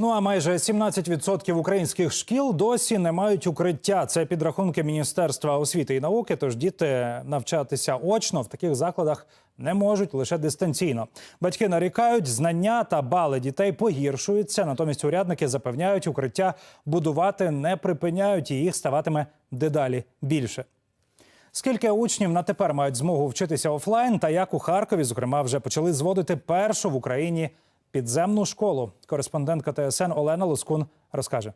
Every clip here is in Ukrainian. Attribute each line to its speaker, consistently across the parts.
Speaker 1: Ну а майже 17% українських шкіл досі не мають укриття. Це підрахунки Міністерства освіти і науки. Тож діти навчатися очно в таких закладах не можуть лише дистанційно. Батьки нарікають, знання та бали дітей погіршуються. Натомість урядники запевняють, укриття будувати не припиняють і їх ставатиме дедалі більше. Скільки учнів на тепер мають змогу вчитися офлайн, та як у Харкові, зокрема, вже почали зводити першу в Україні підземну школу. Кореспондентка ТСН Олена Лоскун розкаже.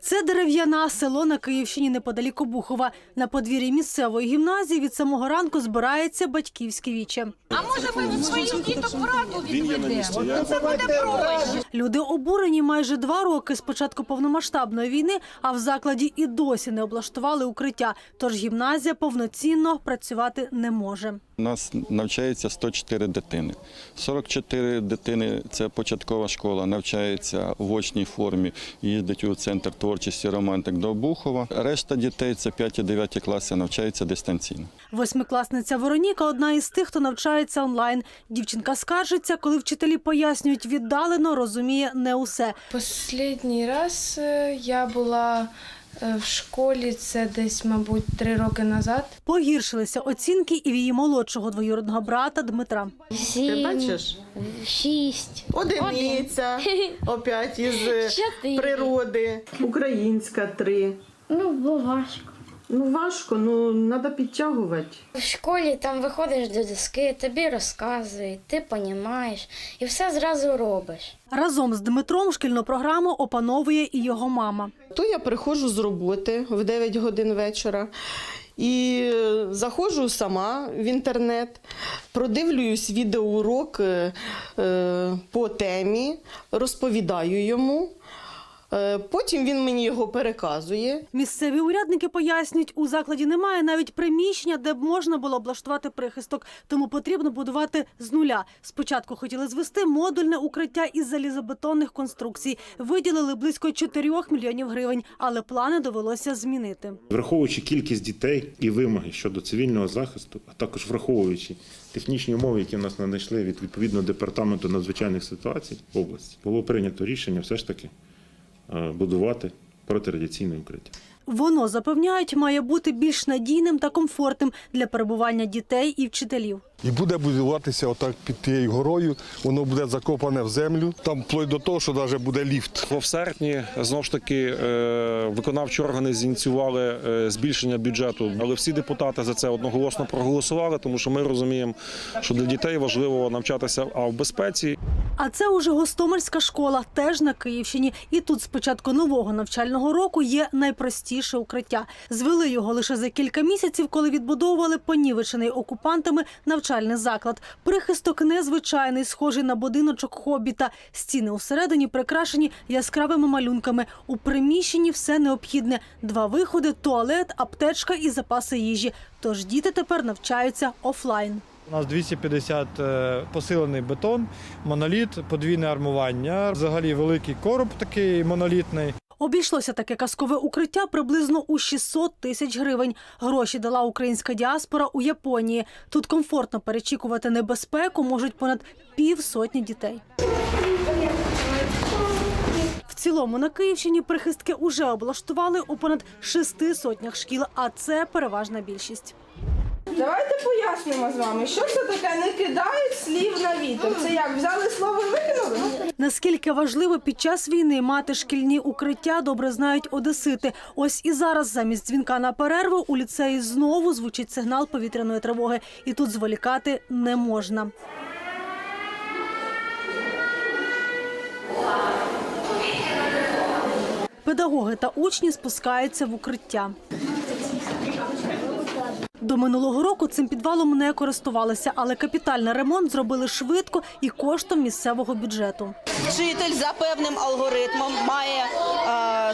Speaker 2: Це дерев'яна село на Київщині неподалік Обухова. На подвір'ї місцевої гімназії від самого ранку збирається батьківське віче.
Speaker 3: А може ми своїх діток в раду відведемо? Ну, Це буде проще.
Speaker 2: Люди обурені майже два роки з початку повномасштабної війни, а в закладі і досі не облаштували укриття. Тож гімназія повноцінно працювати не може.
Speaker 4: У нас навчається 104 дитини. 44 дитини це початкова школа, навчається в очній формі, їздить у центр творчості романтик до Обухова. Решта дітей це 5 і 9 класи, навчаються дистанційно.
Speaker 2: Восьмикласниця Вероніка одна із тих, хто навчається онлайн. Дівчинка скаржиться, коли вчителі пояснюють віддалено, розуміє не усе.
Speaker 5: Последній раз е, я була в школі, це десь, мабуть, три роки назад.
Speaker 2: Погіршилися оцінки і в її молодшого двоюродного брата Дмитра.
Speaker 6: Сім,
Speaker 7: Ти бачиш?
Speaker 6: шість,
Speaker 7: Одиниця, опять із е,
Speaker 6: чотири.
Speaker 7: природи. Українська три.
Speaker 6: Ну, бо важко.
Speaker 7: Ну важко, ну треба підтягувати.
Speaker 6: В школі там виходиш до доски, тобі розказують, ти понімаєш і все зразу робиш.
Speaker 2: Разом з Дмитром шкільну програму опановує і його мама.
Speaker 7: То я приходжу з роботи в 9 годин вечора і заходжу сама в інтернет, продивлююсь відеоурок е, е, по темі, розповідаю йому. Е, Потім він мені його переказує.
Speaker 2: Місцеві урядники пояснюють, у закладі немає навіть приміщення, де б можна було облаштувати прихисток, тому потрібно будувати з нуля. Спочатку хотіли звести модульне укриття із залізобетонних конструкцій. Виділили близько 4 мільйонів гривень, але плани довелося змінити.
Speaker 8: Враховуючи кількість дітей і вимоги щодо цивільного захисту, а також враховуючи технічні умови, які в нас надійшли від відповідного департаменту надзвичайних ситуацій в області, було прийнято рішення все ж таки будувати протирадіаційне укриття.
Speaker 2: Воно запевняють, має бути більш надійним та комфортним для перебування дітей і вчителів.
Speaker 9: І буде будуватися отак під тією горою, воно буде закопане в землю. Там вплоть до того, що навіть буде ліфт.
Speaker 10: В серпні знову ж таки е, виконавчі органи зініціювали е, збільшення бюджету, але всі депутати за це одноголосно проголосували, тому що ми розуміємо, що для дітей важливо навчатися а в безпеці.
Speaker 2: А це уже Гостомельська школа, теж на Київщині. І тут з початку нового навчального року є найпростіше укриття. Звели його лише за кілька місяців, коли відбудовували понівечений окупантами навчальний заклад. Прихисток незвичайний, схожий на будиночок хобіта. Стіни усередині прикрашені яскравими малюнками. У приміщенні все необхідне: два виходи, туалет, аптечка і запаси їжі. Тож діти тепер навчаються офлайн.
Speaker 11: У нас 250 е, посилений бетон, моноліт, подвійне армування. Взагалі великий короб такий монолітний.
Speaker 2: Обійшлося таке казкове укриття приблизно у 600 тисяч гривень. Гроші дала українська діаспора у Японії. Тут комфортно перечікувати небезпеку можуть понад півсотні дітей. В цілому на Київщині прихистки уже облаштували у понад шести сотнях шкіл, а це переважна більшість.
Speaker 12: Давайте пояснимо з вами, що це таке не кидають слів на вітер. Це як взяли слово і викинули?
Speaker 2: Наскільки важливо під час війни мати шкільні укриття, добре знають одесити. Ось і зараз замість дзвінка на перерву у ліцеї знову звучить сигнал повітряної тривоги, і тут зволікати не можна. Педагоги та учні спускаються в укриття. До минулого року цим підвалом не користувалися, але капітальний ремонт зробили швидко і коштом місцевого бюджету.
Speaker 12: Вчитель за певним алгоритмом має е,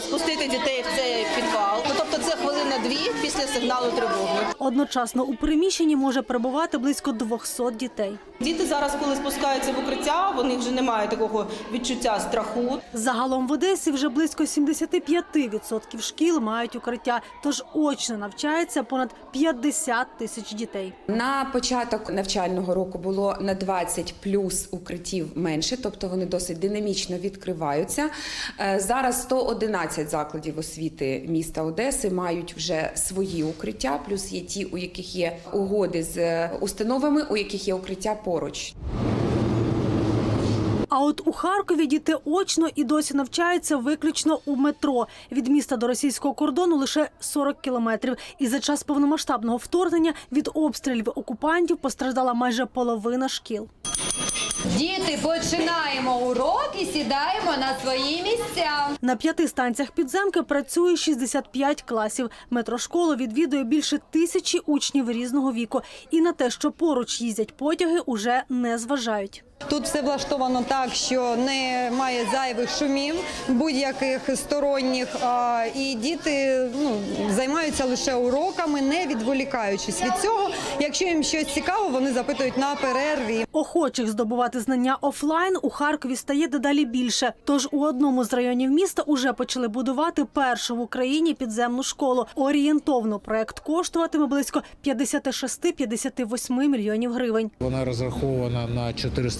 Speaker 12: спустити дітей в цей підвал. Ну, тобто це хвилина дві після сигналу тривоги.
Speaker 2: Одночасно у приміщенні може перебувати близько 200 дітей.
Speaker 12: Діти зараз, коли спускаються в укриття, вони вже не мають такого відчуття страху.
Speaker 2: Загалом в Одесі вже близько 75% шкіл мають укриття, тож очно навчається понад 50 тисяч дітей.
Speaker 13: На початок навчального року було на 20 плюс укриттів менше, тобто вони досить досить динамічно відкриваються. Е, Зараз 111 закладів освіти міста Одеси мають вже свої укриття, плюс є ті, у яких є угоди з е, установами, у яких є укриття поруч.
Speaker 2: А от у Харкові діти очно і досі навчаються виключно у метро. Від міста до російського кордону лише 40 кілометрів. І за час повномасштабного вторгнення від обстрілів окупантів постраждала майже половина шкіл.
Speaker 3: Діти, починаємо урок і сідаємо на свої місця.
Speaker 2: На п'яти станціях підземки працює 65 класів. Метрошколу відвідує більше тисячі учнів різного віку. І на те, що поруч їздять потяги, уже не зважають.
Speaker 3: Тут все влаштовано так, що немає зайвих шумів, будь-яких сторонніх. І діти ну, займаються лише уроками, не відволікаючись від цього. Якщо їм щось цікаво, вони запитують на перерві.
Speaker 2: Охочих здобувати знання офлайн у Харкові стає дедалі більше. Тож у одному з районів міста уже почали будувати першу в Україні підземну школу. Орієнтовно проект коштуватиме близько 56-58 мільйонів гривень.
Speaker 11: Вона розрахована на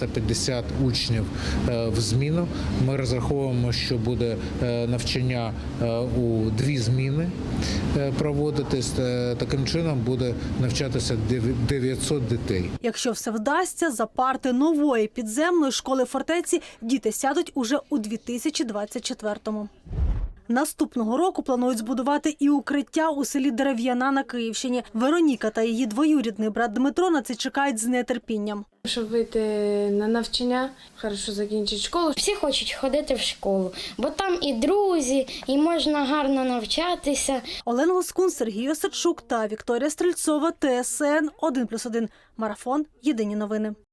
Speaker 11: 450 учнів е, в зміну. Ми розраховуємо, що буде е, навчання е, у дві зміни проводитись. Таким чином буде навчатися 900 дітей.
Speaker 2: Якщо все вдасться, за парти нової підземної школи фортеці діти сядуть уже у 2024-му. Наступного року планують збудувати і укриття у селі Дерев'яна на Київщині. Вероніка та її двоюрідний брат Дмитро на це чекають з нетерпінням.
Speaker 5: Щоб вийти на навчання, хорошо закінчити школу.
Speaker 6: Всі хочуть ходити в школу, бо там і друзі, і можна гарно навчатися.
Speaker 2: Олена Лоскун, Сергій Осадчук та Вікторія Стрельцова. ТСН 1+,1. Марафон. Єдині новини.